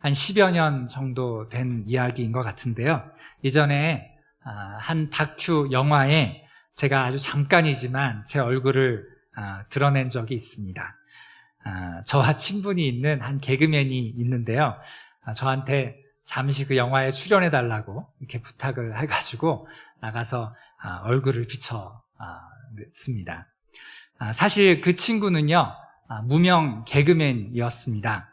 한 10여 년 정도 된 이야기인 것 같은데요. 이전에 아, 한 다큐 영화에 제가 아주 잠깐이지만 제 얼굴을 아, 드러낸 적이 있습니다. 아, 저와 친분이 있는 한 개그맨이 있는데요. 아, 저한테 잠시 그 영화에 출연해 달라고 이렇게 부탁을 해가지고 나가서 아, 얼굴을 비춰습니다. 아, 사실 그 친구는요 아, 무명 개그맨이었습니다.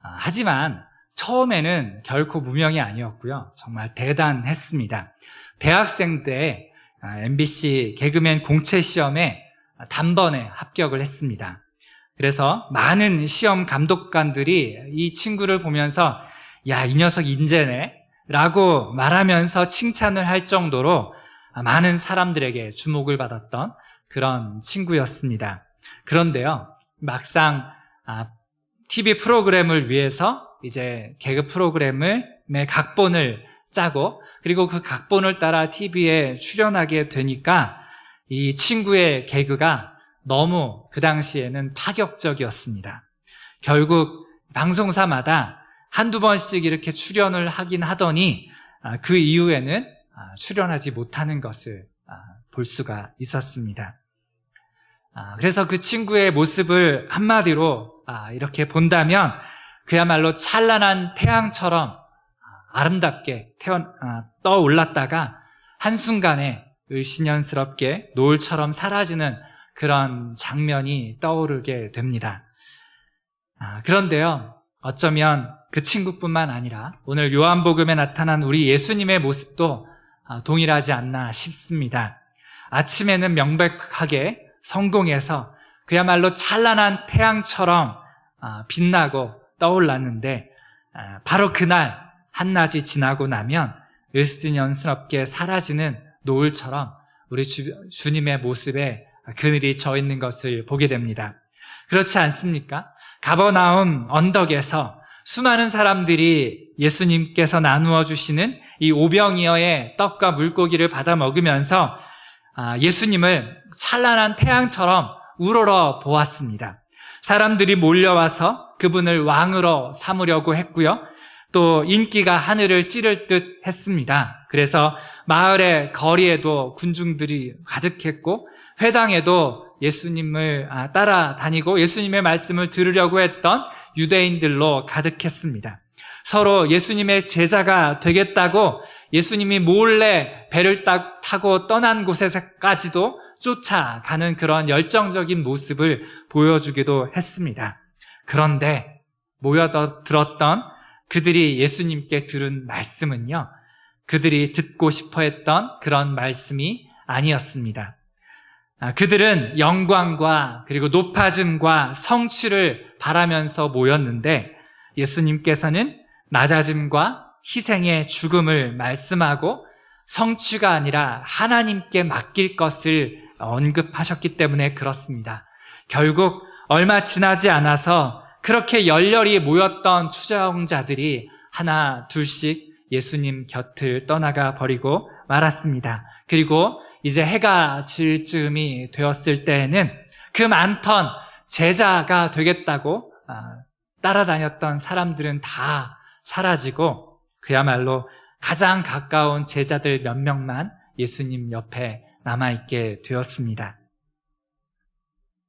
아, 하지만 처음에는 결코 무명이 아니었고요. 정말 대단했습니다. 대학생 때 아, MBC 개그맨 공채 시험에 단번에 합격을 했습니다. 그래서 많은 시험 감독관들이 이 친구를 보면서 야, 이 녀석 인재네 라고 말하면서 칭찬을 할 정도로 많은 사람들에게 주목을 받았던 그런 친구였습니다. 그런데요, 막상 아, TV 프로그램을 위해서 이제 개그 프로그램을 내 각본을 짜고 그리고 그 각본을 따라 TV에 출연하게 되니까 이 친구의 개그가 너무 그 당시에는 파격적이었습니다. 결국 방송사마다 한두 번씩 이렇게 출연을 하긴 하더니 아, 그 이후에는 아, 출연하지 못하는 것을 아, 볼 수가 있었습니다. 그래서 그 친구의 모습을 한마디로 이렇게 본다면 그야말로 찬란한 태양처럼 아름답게 태어, 떠올랐다가 한순간에 을신연스럽게 노을처럼 사라지는 그런 장면이 떠오르게 됩니다. 그런데요, 어쩌면 그 친구뿐만 아니라 오늘 요한복음에 나타난 우리 예수님의 모습도 아, 동일하지 않나 싶습니다. 아침에는 명백하게 성공해서 그야말로 찬란한 태양처럼 아, 빛나고 떠올랐는데 아, 바로 그날 한낮이 지나고 나면 을스년스럽게 사라지는 노을처럼 우리 주, 주님의 모습에 그늘이 져 있는 것을 보게 됩니다. 그렇지 않습니까? 가버나움 언덕에서 수많은 사람들이 예수님께서 나누어 주시는 이 오병이어의 떡과 물고기를 받아 먹으면서 아, 예수님을 찬란한 태양처럼 우러러 보았습니다. 사람들이 몰려와서 그분을 왕으로 삼으려고 했고요. 또 인기가 하늘을 찌를 듯 했습니다. 그래서 마을의 거리에도 군중들이 가득했고 회당에도 예수님을 아, 따라다니고 예수님의 말씀을 들으려고 했던 유대인들로 가득했습니다. 서로 예수님의 제자가 되겠다고 예수님이 몰래 배를 타고 떠난 곳에서까지도 쫓아가는 그런 열정적인 모습을 보여주기도 했습니다. 그런데 모여들었던 그들이 예수님께 들은 말씀은요, 그들이 듣고 싶어 했던 그런 말씀이 아니었습니다. 아, 그들은 영광과 그리고 높아짐과 성취를 바라면서 모였는데 예수님께서는 낮아짐과 희생의 죽음을 말씀하고 성취가 아니라 하나님께 맡길 것을 언급하셨기 때문에 그렇습니다. 결국 얼마 지나지 않아서 그렇게 열렬히 모였던 추정자들이 하나 둘씩 예수님 곁을 떠나가 버리고 말았습니다. 그리고 이제 해가 질 즈음이 되었을 때에는 그 많던 제자가 되겠다고 아, 따라다녔던 사람들은 다 사라지고 그야말로 가장 가까운 제자들 몇 명만 예수님 옆에 남아있게 되었습니다.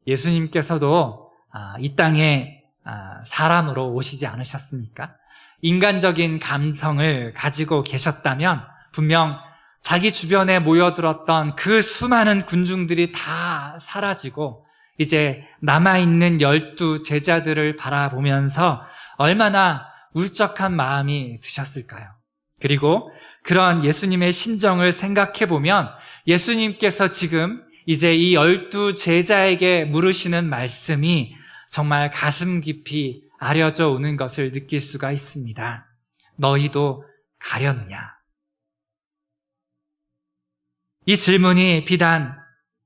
예수님께서도 아, 이 땅에 아, 사람으로 오시지 않으셨습니까? 인간적인 감성을 가지고 계셨다면 분명 자기 주변에 모여들었던 그 수많은 군중들이 다 사라지고 이제 남아있는 열두 제자들을 바라보면서 얼마나 울적한 마음이 드셨을까요? 그리고 그런 예수님의 심정을 생각해 보면 예수님께서 지금 이제 이 열두 제자에게 물으시는 말씀이 정말 가슴 깊이 아려져 오는 것을 느낄 수가 있습니다. 너희도 가려느냐? 이 질문이 비단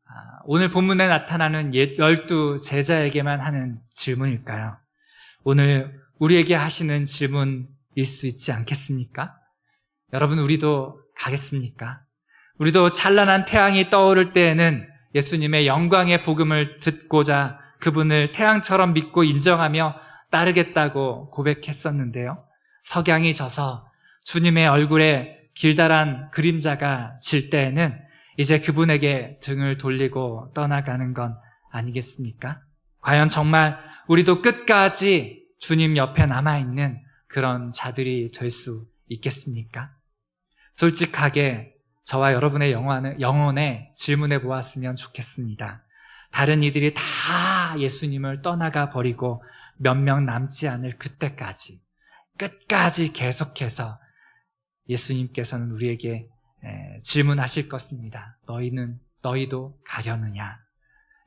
아, 오늘 본문에 나타나는 열두 제자에게만 하는 질문일까요? 오늘 우리에게 하시는 질문일 수 있지 않겠습니까? 여러분, 우리도 가겠습니까? 우리도 찬란한 태양이 떠오를 때에는 예수님의 영광의 복음을 듣고자 그분을 태양처럼 믿고 인정하며 따르겠다고 고백했었는데요. 석양이 져서 주님의 얼굴에 길다란 그림자가 질 때에는 이제 그분에게 등을 돌리고 떠나가는 건 아니겠습니까? 과연 정말 우리도 끝까지 주님 옆에 남아있는 그런 자들이 될 수 있겠습니까? 솔직하게 저와 여러분의 영혼에, 영혼에 질문해 보았으면 좋겠습니다. 다른 이들이 다 예수님을 떠나가 버리고 몇 명 남지 않을 그때까지 끝까지 계속해서 예수님께서는 우리에게 에, 질문하실 것입니다. 너희는 너희도 가려느냐?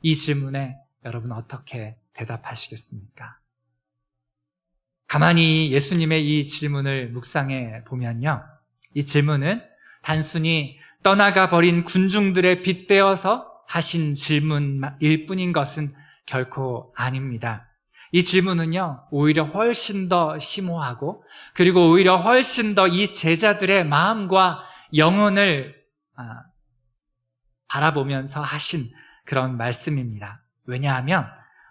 이 질문에 여러분 어떻게 대답하시겠습니까? 가만히 예수님의 이 질문을 묵상해 보면요. 이 질문은 단순히 떠나가 버린 군중들의 빗대어서 하신 질문일 뿐인 것은 결코 아닙니다. 이 질문은요, 오히려 훨씬 더 심오하고, 그리고 오히려 훨씬 더 이 제자들의 마음과 영혼을 아, 바라보면서 하신 그런 말씀입니다. 왜냐하면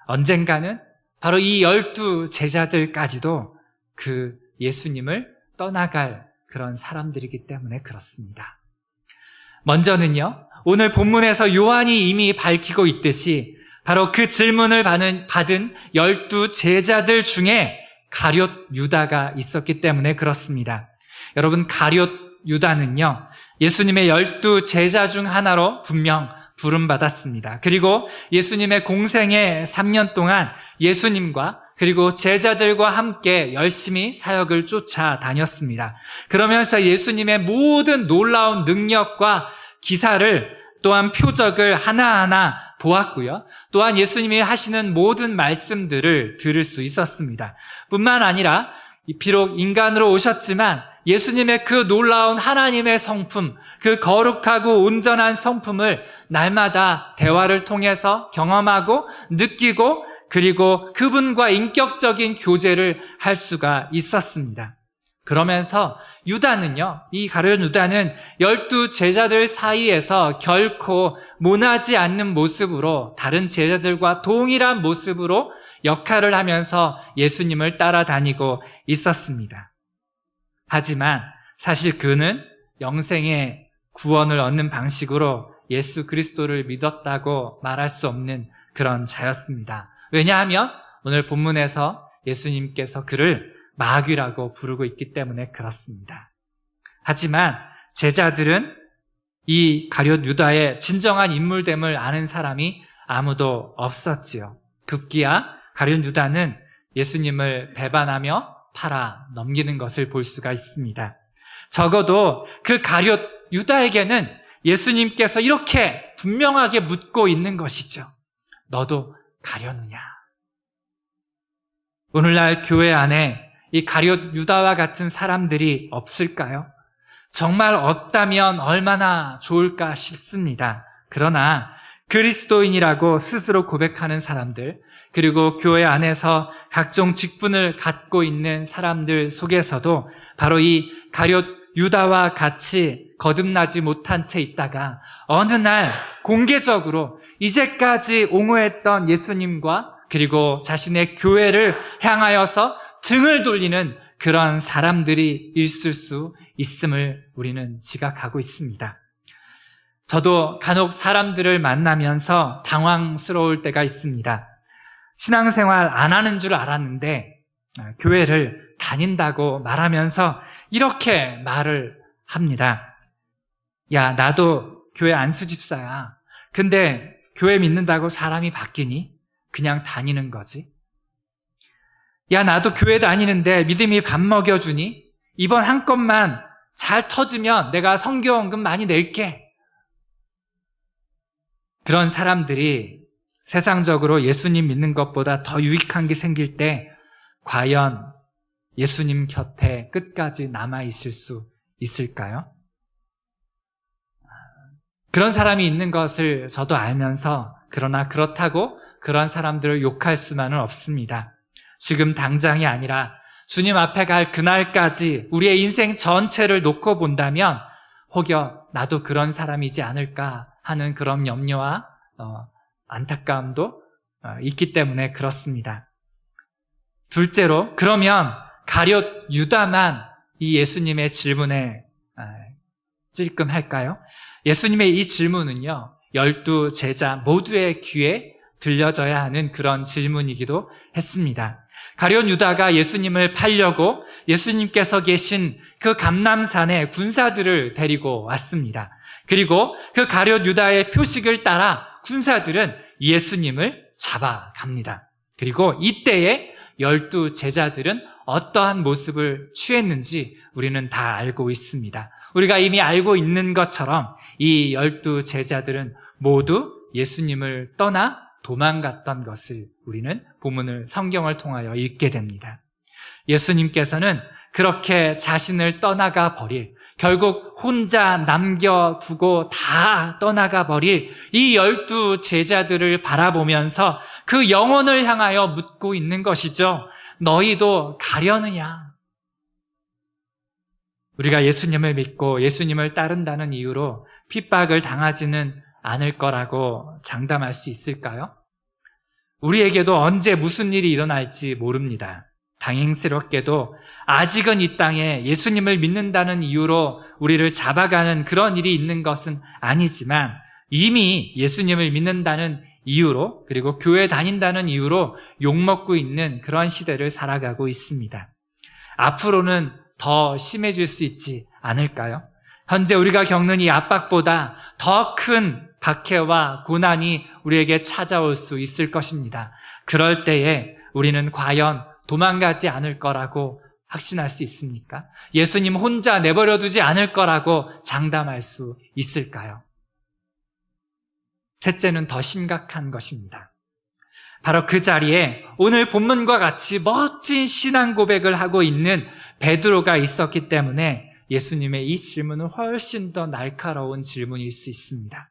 언젠가는 바로 이 열두 제자들까지도 그 예수님을 떠나갈 그런 사람들이기 때문에 그렇습니다. 먼저는요, 오늘 본문에서 요한이 이미 밝히고 있듯이 바로 그 질문을 받은, 받은 열두 제자들 중에 가룟 유다가 있었기 때문에 그렇습니다. 여러분, 가룟 유다는요, 예수님의 열두 제자 중 하나로 분명 부름받았습니다. 그리고 예수님의 공생의 3년 동안 예수님과 그리고 제자들과 함께 열심히 사역을 쫓아다녔습니다. 그러면서 예수님의 모든 놀라운 능력과 기사를 또한 표적을 하나하나 보았고요. 또한 예수님이 하시는 모든 말씀들을 들을 수 있었습니다. 뿐만 아니라 비록 인간으로 오셨지만 예수님의 그 놀라운 하나님의 성품, 그 거룩하고 온전한 성품을 날마다 대화를 통해서 경험하고 느끼고 그리고 그분과 인격적인 교제를 할 수가 있었습니다. 그러면서 유다는요, 이 가룟 유다는 열두 제자들 사이에서 결코 모나지 않는 모습으로 다른 제자들과 동일한 모습으로 역할을 하면서 예수님을 따라다니고 있었습니다. 하지만 사실 그는 영생의 구원을 얻는 방식으로 예수 그리스도를 믿었다고 말할 수 없는 그런 자였습니다. 왜냐하면 오늘 본문에서 예수님께서 그를 마귀라고 부르고 있기 때문에 그렇습니다. 하지만 제자들은 이 가룟 유다의 진정한 인물됨을 아는 사람이 아무도 없었지요. 급기야 가룟 유다는 예수님을 배반하며 팔아 넘기는 것을 볼 수가 있습니다. 적어도 그 가룟 유다에게는 예수님께서 이렇게 분명하게 묻고 있는 것이죠. 너도 가려느냐? 오늘날 교회 안에 이 가룟 유다와 같은 사람들이 없을까요? 정말 없다면 얼마나 좋을까 싶습니다. 그러나 그리스도인이라고 스스로 고백하는 사람들, 그리고 교회 안에서 각종 직분을 갖고 있는 사람들 속에서도 바로 이 가룟 유다와 같이 거듭나지 못한 채 있다가 어느 날 공개적으로 이제까지 옹호했던 예수님과 그리고 자신의 교회를 향하여서 등을 돌리는 그런 사람들이 있을 수 있음을 우리는 지각하고 있습니다. 저도 간혹 사람들을 만나면서 당황스러울 때가 있습니다. 신앙생활 안 하는 줄 알았는데 교회를 다닌다고 말하면서 이렇게 말을 합니다. 야, 나도 교회 안수집사야. 근데 교회 믿는다고 사람이 바뀌니? 그냥 다니는 거지. 야, 나도 교회 다니는데 믿음이 밥 먹여주니? 이번 한 건만 잘 터지면 내가 성경금 많이 낼게. 그런 사람들이 세상적으로 예수님 믿는 것보다 더 유익한 게 생길 때 과연 예수님 곁에 끝까지 남아 있을 수 있을까요? 그런 사람이 있는 것을 저도 알면서 그러나 그렇다고 그런 사람들을 욕할 수만은 없습니다. 지금 당장이 아니라 주님 앞에 갈 그날까지 우리의 인생 전체를 놓고 본다면 혹여 나도 그런 사람이지 않을까 하는 그런 염려와 어, 안타까움도 어, 있기 때문에 그렇습니다. 둘째로 그러면 가룟 유다만 이 예수님의 질문에 아, 찔끔할까요? 예수님의 이 질문은요, 열두 제자 모두의 귀에 들려져야 하는 그런 질문이기도 했습니다. 가룟 유다가 예수님을 팔려고 예수님께서 계신 그 감남산에 군사들을 데리고 왔습니다. 그리고 그 가룟 유다의 표식을 따라 군사들은 예수님을 잡아갑니다. 그리고 이때에 열두 제자들은 어떠한 모습을 취했는지 우리는 다 알고 있습니다. 우리가 이미 알고 있는 것처럼 이 열두 제자들은 모두 예수님을 떠나 도망갔던 것을 우리는 본문을 성경을 통하여 읽게 됩니다. 예수님께서는 그렇게 자신을 떠나가 버릴 결국 혼자 남겨두고 다 떠나가 버릴 이 열두 제자들을 바라보면서 그 영혼을 향하여 묻고 있는 것이죠. 너희도 가려느냐? 우리가 예수님을 믿고 예수님을 따른다는 이유로 핍박을 당하지는 않을 거라고 장담할 수 있을까요? 우리에게도 언제 무슨 일이 일어날지 모릅니다. 다행스럽게도 아직은 이 땅에 예수님을 믿는다는 이유로 우리를 잡아가는 그런 일이 있는 것은 아니지만 이미 예수님을 믿는다는 이유로 그리고 교회 다닌다는 이유로 욕먹고 있는 그런 시대를 살아가고 있습니다. 앞으로는 더 심해질 수 있지 않을까요? 현재 우리가 겪는 이 압박보다 더 큰 박해와 고난이 우리에게 찾아올 수 있을 것입니다. 그럴 때에 우리는 과연 도망가지 않을 거라고 확신할 수 있습니까? 예수님 혼자 내버려 두지 않을 거라고 장담할 수 있을까요? 셋째는 더 심각한 것입니다. 바로 그 자리에 오늘 본문과 같이 멋진 신앙 고백을 하고 있는 베드로가 있었기 때문에 예수님의 이 질문은 훨씬 더 날카로운 질문일 수 있습니다.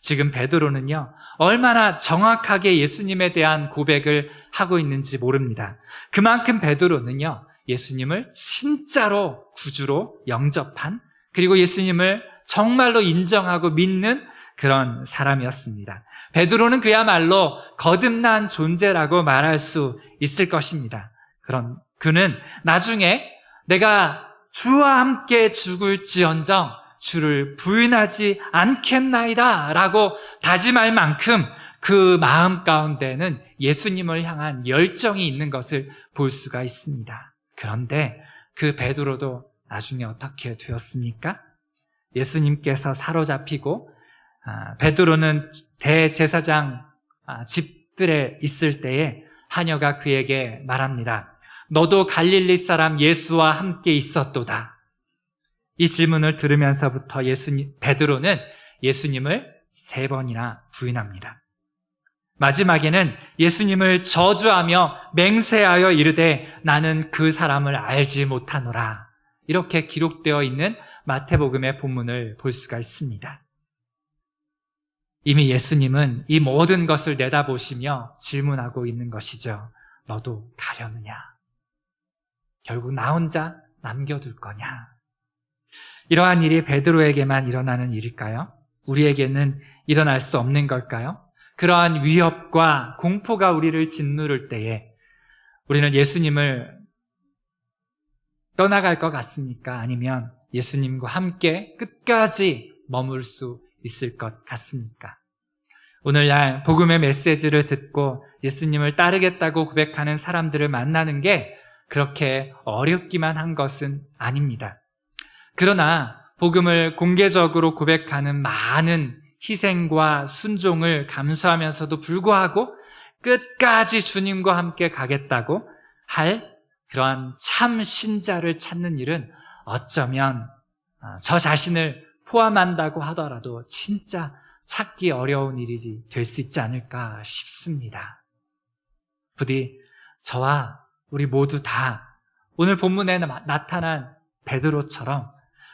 지금 베드로는요, 얼마나 정확하게 예수님에 대한 고백을 하고 있는지 모릅니다. 그만큼 베드로는요, 예수님을 진짜로 구주로 영접한, 그리고 예수님을 정말로 인정하고 믿는 그런 사람이었습니다. 베드로는 그야말로 거듭난 존재라고 말할 수 있을 것입니다. 그런 그는 나중에 내가 주와 함께 죽을지언정 주를 부인하지 않겠나이다 라고 다짐할 만큼 그 마음 가운데는 예수님을 향한 열정이 있는 것을 볼 수가 있습니다. 그런데 그 베드로도 나중에 어떻게 되었습니까? 예수님께서 사로잡히고 아, 베드로는 대제사장 아, 집들에 있을 때에 하녀가 그에게 말합니다. 너도 갈릴리 사람 예수와 함께 있었도다. 이 질문을 들으면서부터 예수님, 베드로는 예수님을 세 번이나 부인합니다. 마지막에는 예수님을 저주하며 맹세하여 이르되 나는 그 사람을 알지 못하노라. 이렇게 기록되어 있는 마태복음의 본문을 볼 수가 있습니다. 이미 예수님은 이 모든 것을 내다보시며 질문하고 있는 것이죠. 너도 가려느냐? 결국 나 혼자 남겨둘 거냐? 이러한 일이 베드로에게만 일어나는 일일까요? 우리에게는 일어날 수 없는 걸까요? 그러한 위협과 공포가 우리를 짓누를 때에 우리는 예수님을 떠나갈 것 같습니까? 아니면 예수님과 함께 끝까지 머물 수 있을 것 같습니까? 오늘날 복음의 메시지를 듣고 예수님을 따르겠다고 고백하는 사람들을 만나는 게 그렇게 어렵기만 한 것은 아닙니다. 그러나 복음을 공개적으로 고백하는 많은 희생과 순종을 감수하면서도 불구하고 끝까지 주님과 함께 가겠다고 할 그러한 참 신자를 찾는 일은 어쩌면 아, 저 자신을 포함한다고 하더라도 진짜 찾기 어려운 일이 될 수 있지 않을까 싶습니다. 부디 저와 우리 모두 다 오늘 본문에 나타난 베드로처럼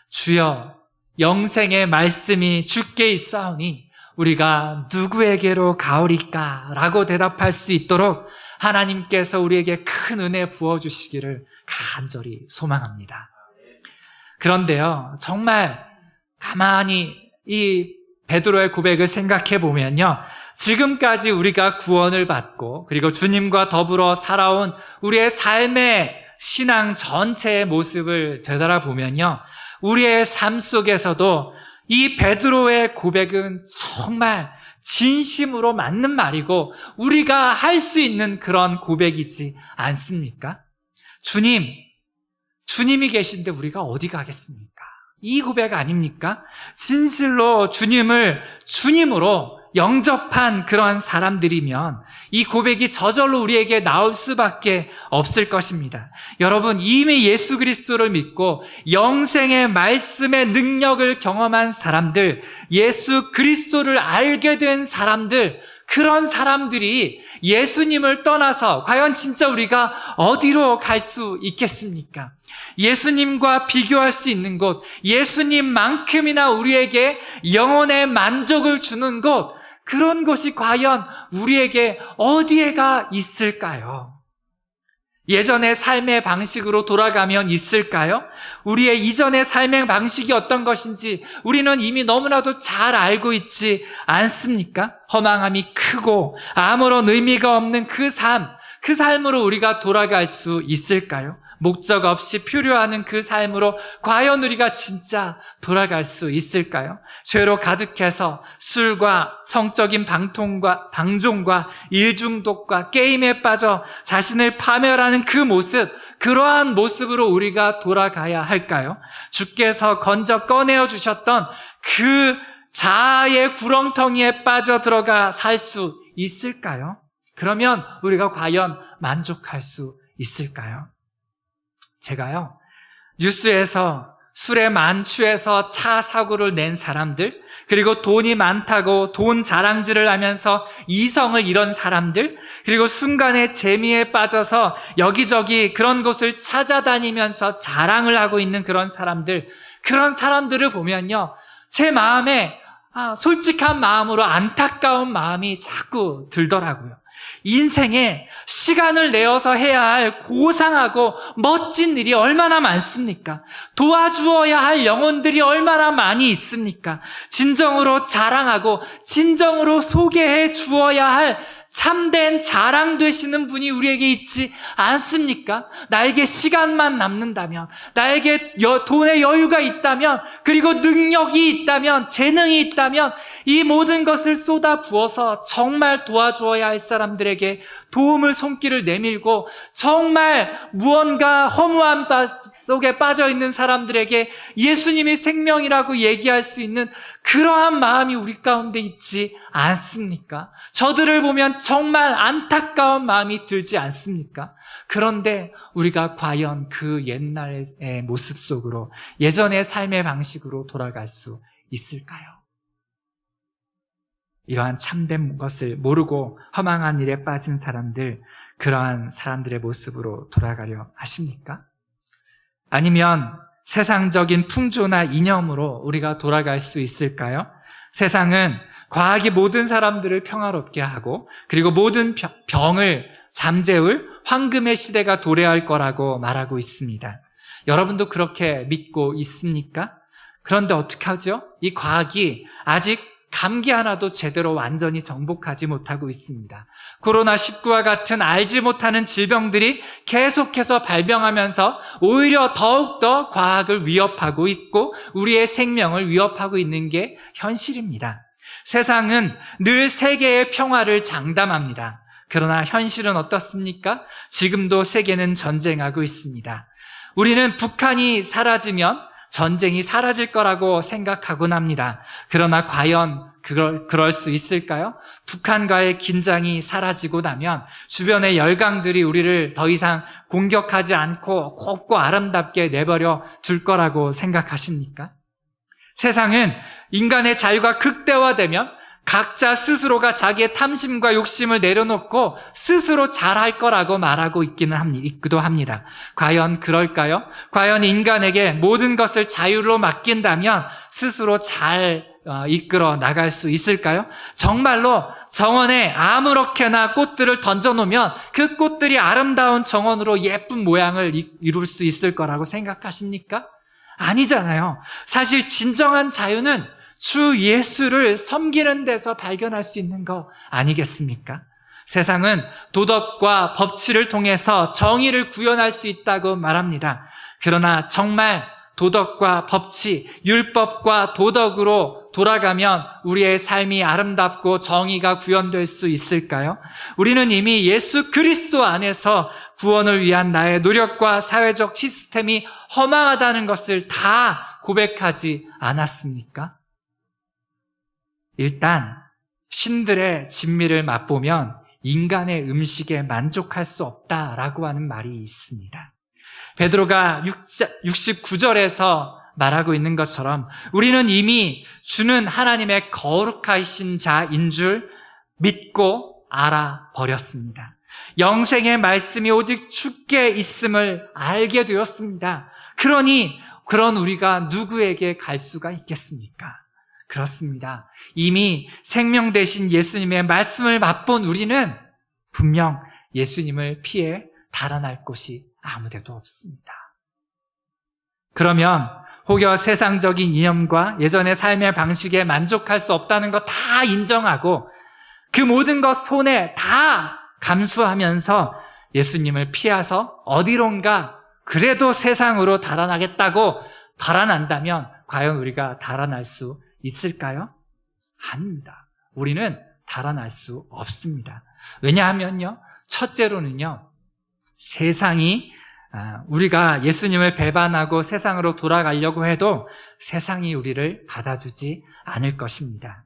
주여 영생의 말씀이 주께 있사오니 우리가 누구에게로 가오리까? 라고 대답할 수 있도록 하나님께서 우리에게 큰 은혜 부어주시기를 간절히 소망합니다. 그런데요, 정말 가만히 이 베드로의 고백을 생각해 보면요. 지금까지 우리가 구원을 받고 그리고 주님과 더불어 살아온 우리의 삶의 신앙 전체의 모습을 되돌아보면요. 우리의 삶 속에서도 이 베드로의 고백은 정말 진심으로 맞는 말이고 우리가 할 수 있는 그런 고백이지 않습니까? 주님, 주님이 계신데 우리가 어디 가겠습니까? 이 고백 아닙니까? 진실로 주님을 주님으로 영접한 그러한 사람들이면 이 고백이 저절로 우리에게 나올 수밖에 없을 것입니다. 여러분, 이미 예수 그리스도를 믿고 영생의 말씀의 능력을 경험한 사람들, 예수 그리스도를 알게 된 사람들, 그런 사람들이 예수님을 떠나서 과연 진짜 우리가 어디로 갈 수 있겠습니까? 예수님과 비교할 수 있는 곳, 예수님만큼이나 우리에게 영혼의 만족을 주는 곳, 그런 곳이 과연 우리에게 어디에가 있을까요? 예전의 삶의 방식으로 돌아가면 있을까요? 우리의 이전의 삶의 방식이 어떤 것인지 우리는 이미 너무나도 잘 알고 있지 않습니까? 허망함이 크고 아무런 의미가 없는 그 삶, 그 삶으로 우리가 돌아갈 수 있을까요? 목적 없이 표류하는 그 삶으로 과연 우리가 진짜 돌아갈 수 있을까요? 죄로 가득해서 술과 성적인 방통과 방종과 일중독과 게임에 빠져 자신을 파멸하는 그 모습, 그러한 모습으로 우리가 돌아가야 할까요? 주께서 건져 꺼내어 주셨던 그 자아의 구렁텅이에 빠져 들어가 살 수 있을까요? 그러면 우리가 과연 만족할 수 있을까요? 제가요, 뉴스에서 술에 만취해서 차 사고를 낸 사람들, 그리고 돈이 많다고 돈 자랑질을 하면서 이성을 잃은 사람들, 그리고 순간의 재미에 빠져서 여기저기 그런 곳을 찾아다니면서 자랑을 하고 있는 그런 사람들, 그런 사람들을 보면요, 제 마음에 아, 솔직한 마음으로 안타까운 마음이 자꾸 들더라고요. 인생에 시간을 내어서 해야 할 고상하고 멋진 일이 얼마나 많습니까? 도와주어야 할 영혼들이 얼마나 많이 있습니까? 진정으로 자랑하고 진정으로 소개해 주어야 할 참된 자랑 되시는 분이 우리에게 있지 않습니까? 나에게 시간만 남는다면, 나에게 여, 돈의 여유가 있다면, 그리고 능력이 있다면, 재능이 있다면, 이 모든 것을 쏟아 부어서 정말 도와주어야 할 사람들에게 도움을 손길을 내밀고, 정말 무언가 허무한 속에 빠져 있는 사람들에게 예수님이 생명이라고 얘기할 수 있는 그러한 마음이 우리 가운데 있지 않습니까? 저들을 보면 정말 안타까운 마음이 들지 않습니까? 그런데 우리가 과연 그 옛날의 모습 속으로 예전의 삶의 방식으로 돌아갈 수 있을까요? 이러한 참된 것을 모르고 허망한 일에 빠진 사람들, 그러한 사람들의 모습으로 돌아가려 하십니까? 아니면 세상적인 풍조나 이념으로 우리가 돌아갈 수 있을까요? 세상은 과학이 모든 사람들을 평화롭게 하고 그리고 모든 병을 잠재울 황금의 시대가 도래할 거라고 말하고 있습니다. 여러분도 그렇게 믿고 있습니까? 그런데 어떻게 하죠? 이 과학이 아직 감기 하나도 제대로 완전히 정복하지 못하고 있습니다. 코로나19와 같은 알지 못하는 질병들이 계속해서 발병하면서 오히려 더욱더 과학을 위협하고 있고 우리의 생명을 위협하고 있는 게 현실입니다. 세상은 늘 세계의 평화를 장담합니다. 그러나 현실은 어떻습니까? 지금도 세계는 전쟁하고 있습니다. 우리는 북한이 사라지면 전쟁이 사라질 거라고 생각하곤 합니다. 그러나 과연 그럴, 그럴 수 있을까요? 북한과의 긴장이 사라지고 나면 주변의 열강들이 우리를 더 이상 공격하지 않고 곱고 아름답게 내버려 둘 거라고 생각하십니까? 세상은 인간의 자유가 극대화되면 각자 스스로가 자기의 탐심과 욕심을 내려놓고 스스로 잘할 거라고 말하고 있기는 합니다. 있기도 합니다. 과연 그럴까요? 과연 인간에게 모든 것을 자유로 맡긴다면 스스로 잘 어, 이끌어 나갈 수 있을까요? 정말로 정원에 아무렇게나 꽃들을 던져놓으면 그 꽃들이 아름다운 정원으로 예쁜 모양을 이룰 수 있을 거라고 생각하십니까? 아니잖아요. 사실 진정한 자유는 주 예수를 섬기는 데서 발견할 수 있는 거 아니겠습니까? 세상은 도덕과 법치를 통해서 정의를 구현할 수 있다고 말합니다. 그러나 정말 도덕과 법치, 율법과 도덕으로 돌아가면 우리의 삶이 아름답고 정의가 구현될 수 있을까요? 우리는 이미 예수 그리스도 안에서 구원을 위한 나의 노력과 사회적 시스템이 허망하다는 것을 다 고백하지 않았습니까? 일단 신들의 진미를 맛보면 인간의 음식에 만족할 수 없다라고 하는 말이 있습니다. 베드로가 69절에서 말하고 있는 것처럼 우리는 이미 주는 하나님의 거룩하신 자인 줄 믿고 알아버렸습니다. 영생의 말씀이 오직 죽게 있음을 알게 되었습니다. 그러니 그런 우리가 누구에게 갈 수가 있겠습니까? 그렇습니다. 이미 생명 대신 예수님의 말씀을 맛본 우리는 분명 예수님을 피해 달아날 곳이 아무데도 없습니다. 그러면 혹여 세상적인 이념과 예전의 삶의 방식에 만족할 수 없다는 것 다 인정하고 그 모든 것 손에 다 감수하면서 예수님을 피해서 어디론가 그래도 세상으로 달아나겠다고 달아난다면 과연 우리가 달아날 수 있을까요? 아닙니다. 우리는 달아날 수 없습니다. 왜냐하면요. 첫째로는요. 세상이 아, 우리가 예수님을 배반하고 세상으로 돌아가려고 해도 세상이 우리를 받아주지 않을 것입니다.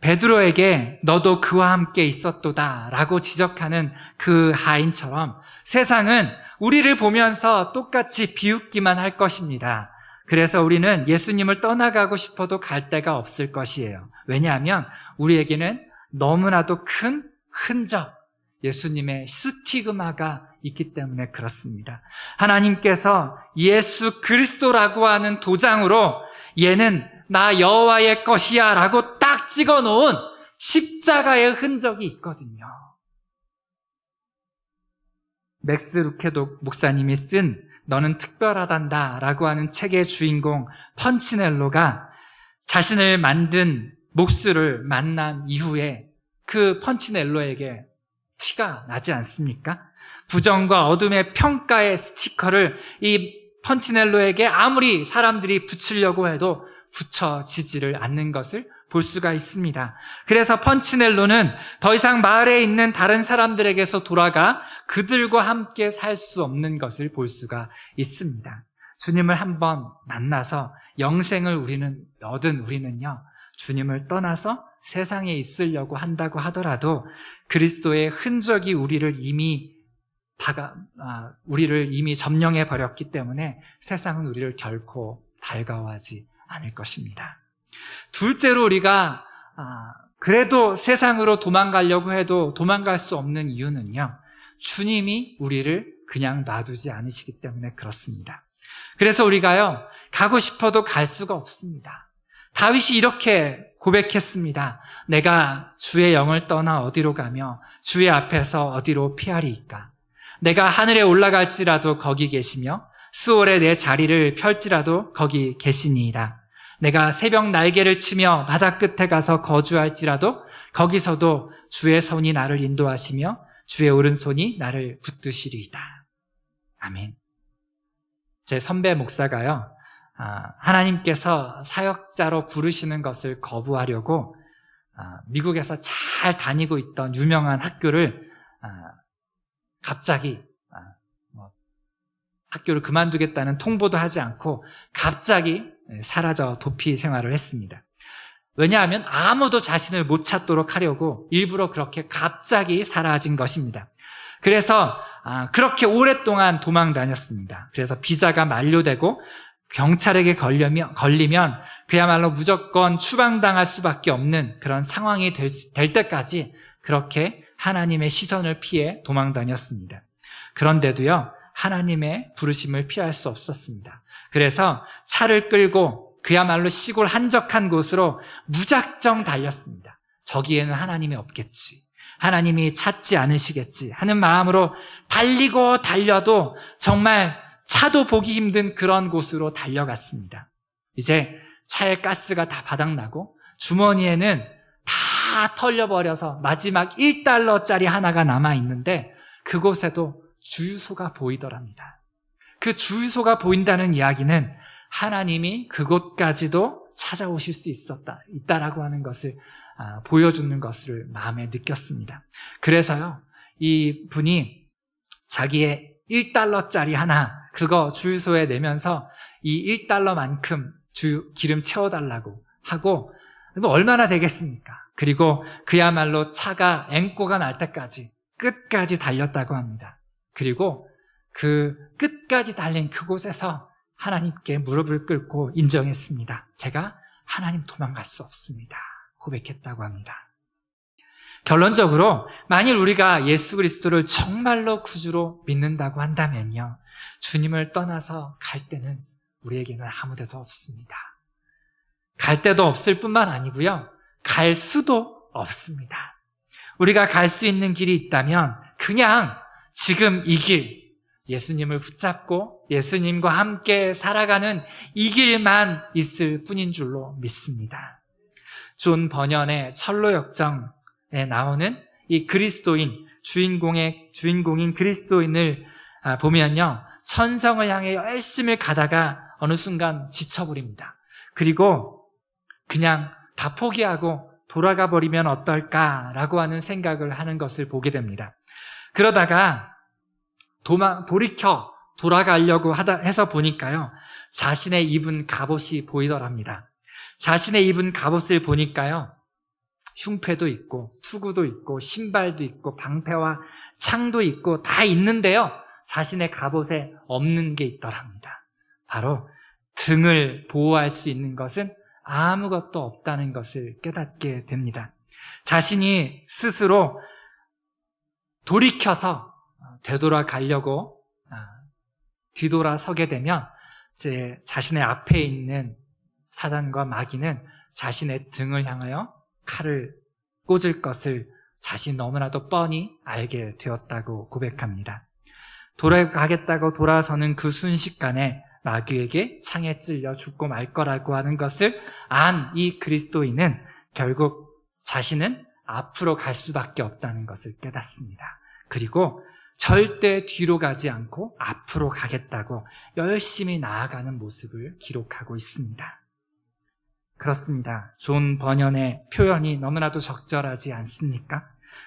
베드로에게 너도 그와 함께 있었도다라고 지적하는 그 하인처럼 세상은 우리를 보면서 똑같이 비웃기만 할 것입니다. 그래서 우리는 예수님을 떠나가고 싶어도 갈 데가 없을 것이에요. 왜냐하면 우리에게는 너무나도 큰 흔적, 예수님의 스티그마가 있기 때문에 그렇습니다. 하나님께서 예수 그리스도라고 하는 도장으로 얘는 나 여호와의 것이야 라고 딱 찍어 놓은 십자가의 흔적이 있거든요. 맥스 루케도 목사님이 쓴 너는 특별하단다 라고 하는 책의 주인공 펀치넬로가 자신을 만든 목수를 만난 이후에 그 펀치넬로에게 티가 나지 않습니까? 부정과 어둠의 평가의 스티커를 이 펀치넬로에게 아무리 사람들이 붙이려고 해도 붙여지지를 않는 것을 볼 수가 있습니다. 그래서 펀치넬로는 더 이상 마을에 있는 다른 사람들에게서 돌아가 그들과 함께 살 수 없는 것을 볼 수가 있습니다. 주님을 한번 만나서 영생을 우리는 얻은 우리는요, 주님을 떠나서 세상에 있으려고 한다고 하더라도 그리스도의 흔적이 우리를 이미 다가, 아, 우리를 이미 점령해 버렸기 때문에 세상은 우리를 결코 달가워하지 않을 것입니다. 둘째로 우리가 아, 그래도 세상으로 도망가려고 해도 도망갈 수 없는 이유는요. 주님이 우리를 그냥 놔두지 않으시기 때문에 그렇습니다. 그래서 우리가요, 가고 싶어도 갈 수가 없습니다. 다윗이 이렇게 고백했습니다. 내가 주의 영을 떠나 어디로 가며 주의 앞에서 어디로 피하리이까? 내가 하늘에 올라갈지라도 거기 계시며 수월에 내 자리를 펼지라도 거기 계시니이다. 내가 새벽 날개를 치며 바다 끝에 가서 거주할지라도 거기서도 주의 손이 나를 인도하시며 주의 오른손이 나를 붙드시리이다. 아멘. 제 선배 목사가요, 아, 하나님께서 사역자로 부르시는 것을 거부하려고 아, 미국에서 잘 다니고 있던 유명한 학교를 아, 갑자기 뭐 학교를 그만두겠다는 통보도 하지 않고 갑자기 사라져 도피 생활을 했습니다. 왜냐하면 아무도 자신을 못 찾도록 하려고 일부러 그렇게 갑자기 사라진 것입니다. 그래서 그렇게 오랫동안 도망 다녔습니다. 그래서 비자가 만료되고 경찰에게 걸리면, 걸리면 그야말로 무조건 추방당할 수밖에 없는 그런 상황이 될, 될 때까지 그렇게 하나님의 시선을 피해 도망 다녔습니다. 그런데도요, 하나님의 부르심을 피할 수 없었습니다. 그래서 차를 끌고 그야말로 시골 한적한 곳으로 무작정 달렸습니다. 저기에는 하나님이 없겠지. 하나님이 찾지 않으시겠지 하는 마음으로 달리고 달려도 정말 차도 보기 힘든 그런 곳으로 달려갔습니다. 이제 차에 가스가 다 바닥나고 주머니에는 다다 털려버려서 마지막 1달러짜리 하나가 남아 있는데 그곳에도 주유소가 보이더랍니다. 그 주유소가 보인다는 이야기는 하나님이 그곳까지도 찾아오실 수 있었다, 있다라고 하는 것을 아, 보여주는 것을 마음에 느꼈습니다. 그래서요, 이 분이 자기의 1달러짜리 하나, 그거 주유소에 내면서 이 1달러만큼 주, 기름 채워달라고 하고, 뭐 얼마나 되겠습니까? 그리고 그야말로 차가 앵꼬가 날 때까지 끝까지 달렸다고 합니다. 그리고 그 끝까지 달린 그곳에서 하나님께 무릎을 꿇고 인정했습니다. 제가 하나님 도망갈 수 없습니다. 고백했다고 합니다. 결론적으로 만일 우리가 예수 그리스도를 정말로 구주로 믿는다고 한다면요. 주님을 떠나서 갈 때는 우리에게는 아무 데도 없습니다. 갈 데도 없을 뿐만 아니고요. 갈 수도 없습니다. 우리가 갈 수 있는 길이 있다면 그냥 지금 이 길, 예수님을 붙잡고 예수님과 함께 살아가는 이 길만 있을 뿐인 줄로 믿습니다. 존 번연의 철로 역정에 나오는 이 그리스도인 주인공의 주인공인 그리스도인을 아, 보면요 천성을 향해 열심히 가다가 어느 순간 지쳐버립니다. 그리고 그냥 다 포기하고 돌아가 버리면 어떨까라고 하는 생각을 하는 것을 보게 됩니다. 그러다가 도망, 돌이켜 돌아가려고 하다, 해서 보니까요, 자신의 입은 갑옷이 보이더랍니다. 자신의 입은 갑옷을 보니까요, 흉패도 있고, 투구도 있고, 신발도 있고, 방패와 창도 있고, 다 있는데요, 자신의 갑옷에 없는 게 있더랍니다. 바로 등을 보호할 수 있는 것은 아무것도 없다는 것을 깨닫게 됩니다. 자신이 스스로 돌이켜서 되돌아가려고 뒤돌아 서게 되면 제 자신의 앞에 있는 사단과 마귀는 자신의 등을 향하여 칼을 꽂을 것을 자신 너무나도 뻔히 알게 되었다고 고백합니다. 돌아가겠다고 돌아서는 그 순식간에 마귀에게 창에 찔려 죽고 말 거라고 하는 것을 안 이 그리스도인은 결국 자신은 앞으로 갈 수밖에 없다는 것을 깨닫습니다. 그리고 절대 뒤로 가지 않고 앞으로 가겠다고 열심히 나아가는 모습을 기록하고 있습니다. 그렇습니다. 존 번연의 표현이 너무나도 적절하지 않습니까?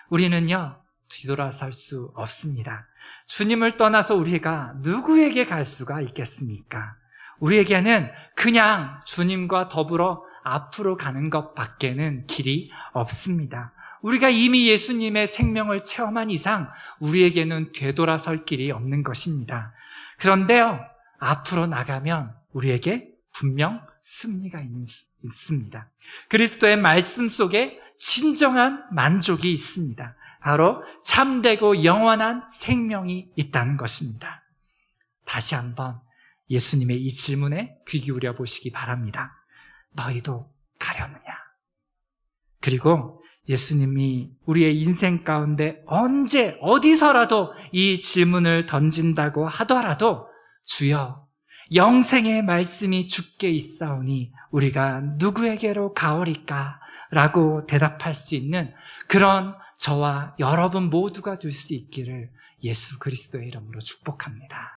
우리는요, 뒤돌아설 수 없습니다. 주님을 떠나서 우리가 누구에게 갈 수가 있겠습니까? 우리에게는 그냥 주님과 더불어 앞으로 가는 것 밖에는 길이 없습니다. 우리가 이미 예수님의 생명을 체험한 이상 우리에게는 되돌아설 길이 없는 것입니다. 그런데요, 앞으로 나가면 우리에게 분명 승리가 있습니다. 그리스도의 말씀 속에 진정한 만족이 있습니다. 바로 참되고 영원한 생명이 있다는 것입니다. 다시 한번 예수님의 이 질문에 귀 기울여 보시기 바랍니다. 너희도 가려느냐? 그리고 예수님이 우리의 인생 가운데 언제 어디서라도 이 질문을 던진다고 하더라도 주여 영생의 말씀이 죽게 있사오니 우리가 누구에게로 가오리까? 라고 대답할 수 있는 그런 저와 여러분 모두가 될 수 있기를 예수 그리스도의 이름으로 축복합니다.